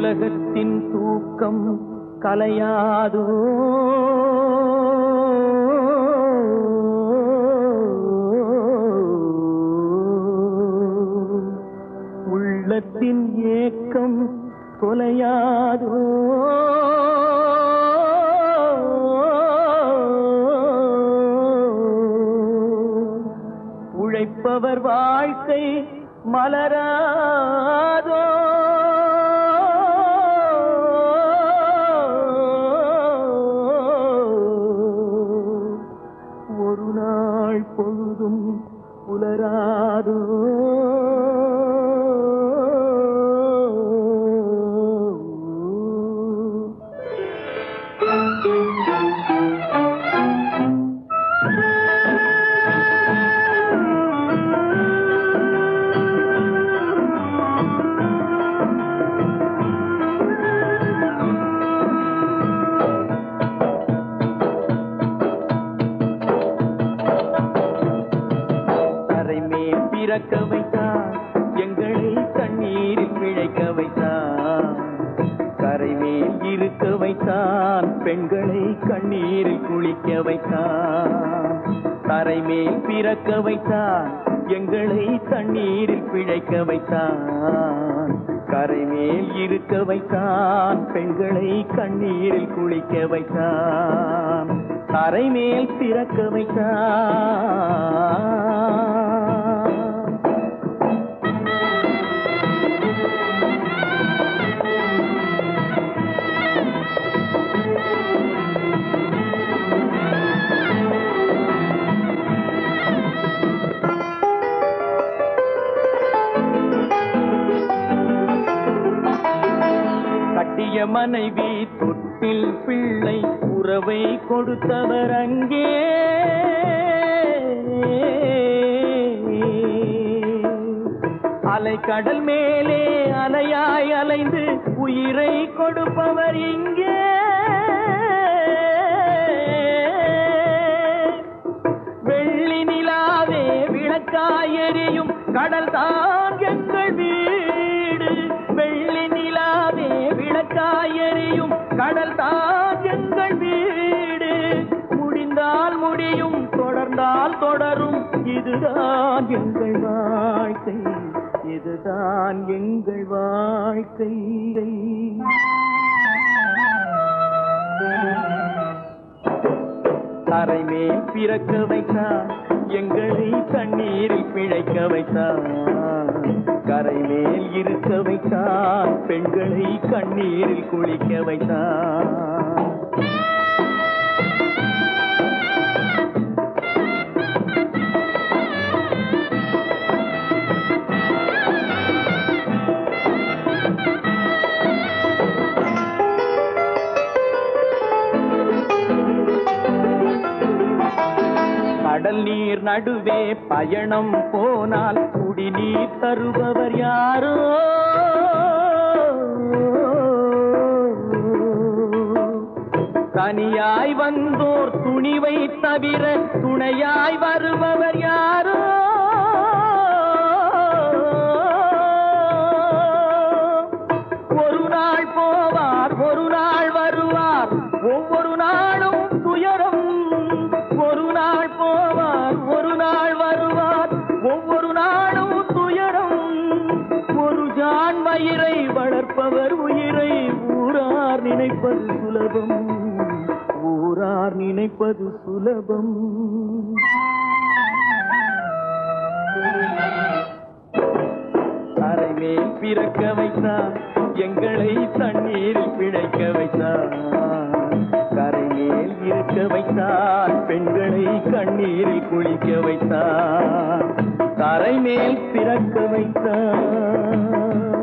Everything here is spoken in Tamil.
உலகத்தின் தூக்கம் கலையாதோ? உள்ளத்தின் ஏக்கம் கொலையாதோ உழைப்பவர் வாழ்க்கை மலராதோ? பிறக்க வைத்தார். எங்களை தண்ணீரில் பிழைக்க வைத்தான் கரைமேல் இருக்க வைத்தார். பெண்களை கண்ணீரில் குளிக்க வைத்தான் தரைமேல் பிறக்க வைத்தார். எங்களை தண்ணீரில் பிழைக்க வைத்தான் கரைமேல் இருக்க வைத்தான் பெண்களை கண்ணீரில் குளிக்க வைத்தான் தரைமேல் திறக்க வைத்தான் கட்டிய மனைவி தொட்டில் பிள்ளை உறவை கொடுத்தவர் அங்கே. அலை கடல் மேலே அலையாய் அலைந்து உயிரை கொடுப்பவர் இங்கே. விளக்காய் கடல் தான் எங்கள் வீடு. முடிந்தால் முடியும் தொடர்ந்தால் தொடரும். இதுதான் எங்கள் வாழ்க்கை இதுதான் எங்கள் வாழ்க்கை. தரைமேல் பிறக்க வைத்தான் எங்களை தண்ணீரில் பிழைக்க வைத்தான் கரைமேல் இருக்க வைத்தான் பெண்களை கண்ணீரில் குளிக்க வைத்தான் நீர் நடுவே பயணம் போனால் குடிநீர் தருபவர் யாரோ? தனியாய் வந்தோர் துணிவை தவிர துணையாய் வருபவர் யாரோ? பயிரை வளர்ப்பவர் உயிரை ஊரார் நினைப்பது சுலபம். ஊரார் நினைப்பது சுலபம். அரைமேல் பிறக்க வைத்தான் எங்களை தண்ணீரில் பிழைக்க வைத்தான். கரைமேல் இருக்க வைத்தான் பெண்களை கண்ணீரில் குளிக்க வைத்தான். கரைமேல் பிறக்க வைத்தான்.